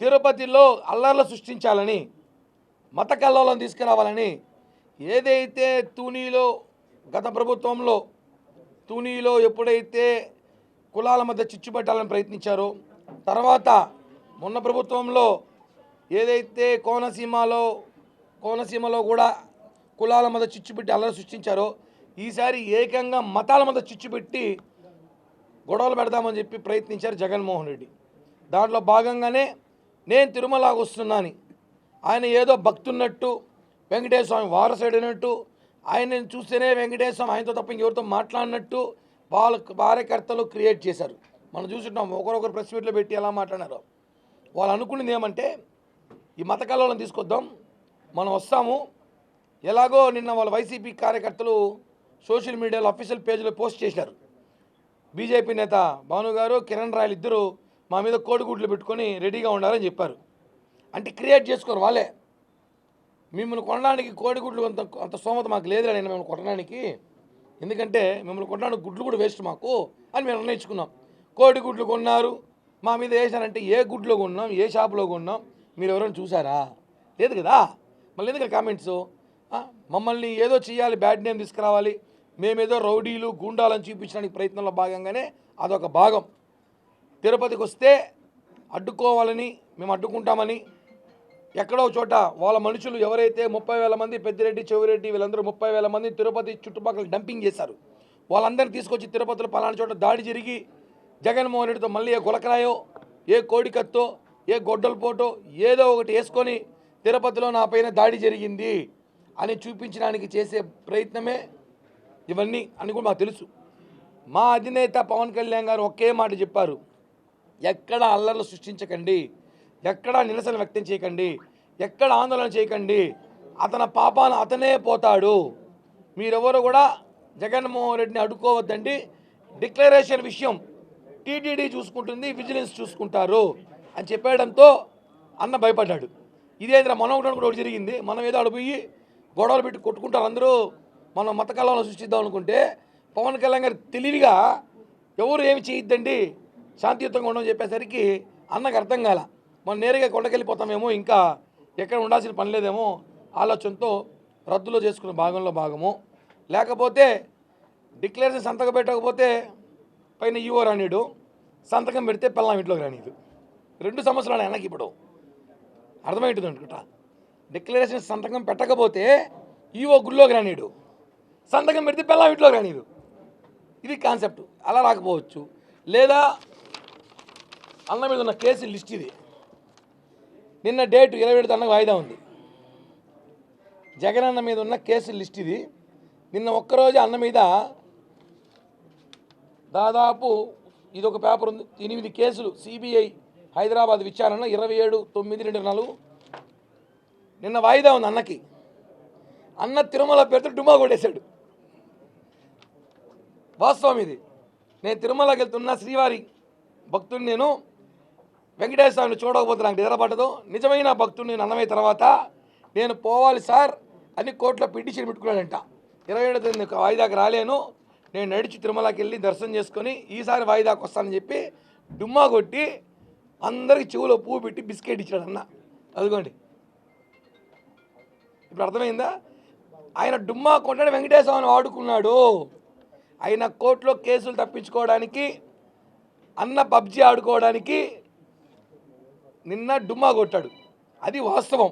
తిరుపతిలో అల్లర్లు సృష్టించాలని మత కల్లోలం తీసుకురావాలని ఏదైతే తూనీలో గత ప్రభుత్వంలో తూనీలో ఎప్పుడైతే కులాల మధ్య చిచ్చు పెట్టాలని ప్రయత్నించారో తర్వాత మొన్న ప్రభుత్వంలో ఏదైతే కోనసీమలో కోనసీమలో కూడా కులాల మధ్య చిచ్చు పెట్టి అల్లరి సృష్టించారో ఈసారి ఏకంగా మతాల మధ్య చిచ్చు పెట్టి గొడవలు పెడదామని చెప్పి ప్రయత్నించారు జగన్మోహన్ రెడ్డి. దాంట్లో భాగంగానే నేను తిరుమలకు వస్తున్నాను ఆయన ఏదో భక్తున్నట్టు వెంకటేశ్వర స్వామి వారసుడినట్టు ఆయన చూస్తేనే వెంకటేశ్వర స్వామి ఆయనతో తప్ప ఇంకెవరితో మాట్లాడినట్టు వాళ్ళ కార్యకర్తలు క్రియేట్ చేశారు. మనం చూసుంటాం ఒకరొకరు ప్రెస్ మీట్లో పెట్టి ఎలా మాట్లాడారు వాళ్ళు అనుకున్నది ఏమంటే ఈ మత కళలను తీసుకొద్దాం మనం వస్తాము. ఎలాగో నిన్న వాళ్ళ వైసీపీ కార్యకర్తలు సోషల్ మీడియాలో అఫీషియల్ పేజీలో పోస్ట్ చేశారు. బీజేపీ నేత భాను గారు కిరణ్ రాయలు ఇద్దరు మా మీద కోడిగుడ్లు పెట్టుకొని రెడీగా ఉండాలని చెప్పారు. అంటే క్రియేట్ చేసుకోరు వాళ్ళే. మిమ్మల్ని కొనడానికి కోడిగుడ్లు అంత అంత స్తోమత మాకు లేదు నేను మిమ్మల్ని కొట్టడానికి ఎందుకంటే మిమ్మల్ని కొట్టడానికి గుడ్లు కూడా వేస్ట్ మాకు అని మేము నిర్ణయించుకున్నాం. కోడిగుడ్లు కొన్నారు. మా మీద వేసారంటే ఏ గుడ్లో కొన్నాం ఏ షాపులో కొన్నాం మీరు ఎవరైనా చూసారా? లేదు కదా? మళ్ళీ ఎందుకు కామెంట్స్? మమ్మల్ని ఏదో చేయాలి బ్యాడ్ నేమ్ తీసుకురావాలి. మేమేదో రౌడీలు గుండాలని చూపించడానికి ప్రయత్నంలో భాగంగానే అదొక భాగం. తిరుపతికి వస్తే అడ్డుకోవాలని మేము అడ్డుకుంటామని ఎక్కడో చోట వాళ్ళ మనుషులు ఎవరైతే ముప్పై వేల మంది పెద్దిరెడ్డి చెవిరెడ్డి వీళ్ళందరూ ముప్పై వేల మంది తిరుపతి చుట్టుపక్కల డంపింగ్ చేశారు. వాళ్ళందరినీ తీసుకొచ్చి తిరుపతిలో పలానా చోట దాడి జరిగి జగన్మోహన్ రెడ్డితో మళ్ళీ ఏ గులకరాయో ఏ కోడికత్తో ఏ గొడ్డల పోటో ఏదో ఒకటి వేసుకొని తిరుపతిలో నా పైన దాడి జరిగింది అని చూపించడానికి చేసే ప్రయత్నమే ఇవన్నీ అని కూడా మాకు తెలుసు. మా అధినేత పవన్ కళ్యాణ్ గారు ఒకే మాట చెప్పారు. ఎక్కడ అల్లర్లు సృష్టించకండి. ఎక్కడ నిరసన వ్యక్తం చేయకండి. ఎక్కడ ఆందోళన చేయకండి. అతని పాపాన అతనే పోతాడు. మీరెవరు కూడా జగన్మోహన్ రెడ్డిని అడ్డుకోవద్దండి. డిక్లరేషన్ విషయం టీటీడీ చూసుకుంటుంది విజిలెన్స్ చూసుకుంటారు అని చెప్పేయడంతో అన్న భయపడ్డాడు. ఇదేంద్ర మనం ఒకటి కూడా ఒకటి జరిగింది. మనం ఏదో అడిపోయి గొడవలు పెట్టి కొట్టుకుంటారు అందరూ. మనం మతకాలంలో సృష్టిద్దాం అనుకుంటే పవన్ కళ్యాణ్ గారు తెలివిగా ఎవరు ఏమి చేయొద్దండి? శాంతియుతంగా ఉండమని చెప్పేసరికి అన్నకు అర్థం కాల. మనం నేరుగా కొండకెళ్ళిపోతామేమో ఇంకా ఎక్కడ ఉండాల్సిన పని లేదేమో ఆలోచనతో రద్దులో చేసుకున్న భాగంలో భాగము. లేకపోతే డిక్లరేషన్ సంతకం పెట్టకపోతే పైన ఈవో రానీడు సంతకం పెడితే పిల్లం ఇంట్లోకి రానీదు. రెండు సంవత్సరాలు వెనక్కి ఇప్పుడు. అర్థమవుతుంది అనుకుంటా? డిక్లరేషన్ సంతకం పెట్టకపోతే ఈవో గుళ్ళోకి రానీడు సంతకం పెడితే పిల్లం ఇంట్లోకి రానీదు. ఇది కాన్సెప్ట్. అలా రాకపోవచ్చు. లేదా అన్న మీద ఉన్న కేసు లిస్ట్ ఇది. నిన్న డేట్ ఇరవై ఏడు అన్నకు వాయిదా ఉంది. జగన్ అన్న మీద ఉన్న కేసు లిస్ట్ ఇది. నిన్న ఒక్కరోజు అన్న మీద దాదాపు ఇది ఒక పేపర్ ఉంది. ఎనిమిది కేసులు సిబిఐ హైదరాబాద్ విచారణ ఇరవై ఏడు తొమ్మిది రెండు నాలుగు. నిన్న వాయిదా ఉంది అన్నకి. అన్న తిరుమల పేరుతో డుమా కొట్టేశాడు. వాస్తవం ఇది. నేను తిరుమలకి వెళ్తున్న శ్రీవారి భక్తుడిని నేను. వెంకటేశ్వర స్వామిని చూడకపోతే నాకు నిద్ర నిజమైన భక్తుడు నేను అన్నమైన తర్వాత నేను పోవాలి సార్ అని కోర్టులో పిటిషన్ పెట్టుకున్నాడంట. ఇరవై ఏడు తేదీ వాయిదాకి రాలేను. నేను నడిచి తిరుమలకి వెళ్ళి దర్శనం చేసుకొని ఈసారి వాయిదాకి వస్తానని చెప్పి డుమ్మా కొట్టి అందరికి చెవులో పువ్వు పెట్టి బిస్కెట్ ఇచ్చాడు అన్న. అదిగోండి. ఇప్పుడు అర్థమైందా? ఆయన డుమ్మా కొట్టాడు వెంకటేశ్వరని వాడుకున్నాడు. ఆయన కోర్టులో కేసులు తప్పించుకోవడానికి అన్న పబ్జీ ఆడుకోవడానికి నిన్న డుమ్మా కొట్టాడు. అది వాస్తవం.